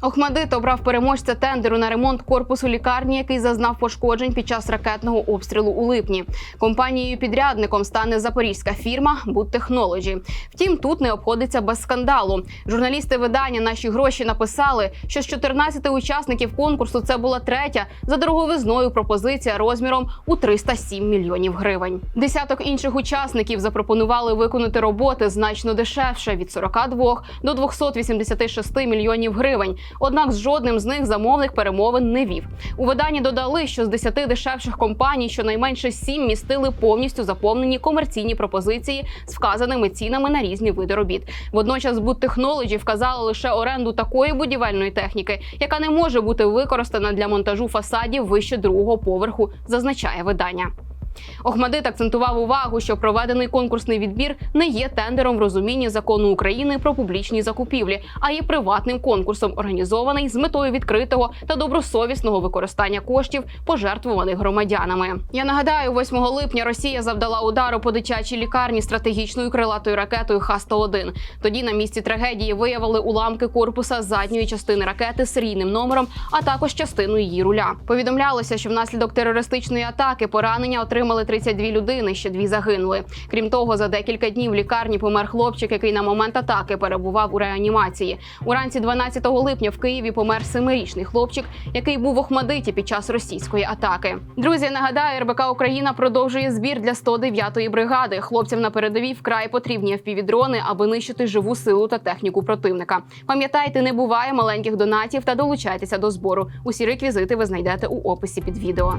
Охмадит обрав переможця тендеру на ремонт корпусу лікарні, який зазнав пошкоджень під час ракетного обстрілу у липні. Компанією підрядником стане запорізька фірма «Будтехнолоджі». Втім, тут не обходиться без скандалу. Журналісти видання наші гроші написали, що з 14 учасників конкурсу це була третя за дороговизною пропозиція розміром у 307 мільйонів гривень. Десяток інших учасників запропонували виконати роботи значно дешевше від 42 до 286 мільйонів гривень. Однак з жодним з них замовник перемовин не вів. У виданні додали, що з 10 дешевших компаній щонайменше 7 містили повністю заповнені комерційні пропозиції з вказаними цінами на різні види робіт. Водночас Будтехнолоджі вказали лише оренду такої будівельної техніки, яка не може бути використана для монтажу фасадів вище другого поверху, зазначає видання. Охмадит акцентував увагу, що проведений конкурсний відбір не є тендером в розумінні закону України про публічні закупівлі, а є приватним конкурсом, організований з метою відкритого та добросовісного використання коштів, пожертвуваних громадянами. Я нагадаю, 8 липня Росія завдала удару по дитячій лікарні стратегічною крилатою ракетою Х-101. Тоді на місці трагедії виявили уламки корпуса задньої частини ракети серійним номером, а також частину її руля. Повідомлялося, що внаслідок терористичної атаки поранення отримали 32 людини, ще дві загинули. Крім того, за декілька днів в лікарні помер хлопчик, який на момент атаки перебував у реанімації. Уранці 12 липня в Києві помер семирічний хлопчик, який був в Охмадиті під час російської атаки. Друзі, нагадаю, РБК Україна продовжує збір для 109-ї бригади. Хлопцям на передовій вкрай потрібні впівдрони, аби нищити живу силу та техніку противника. Пам'ятайте, не буває маленьких донатів та долучайтеся до збору. Усі реквізити ви знайдете у описі під відео.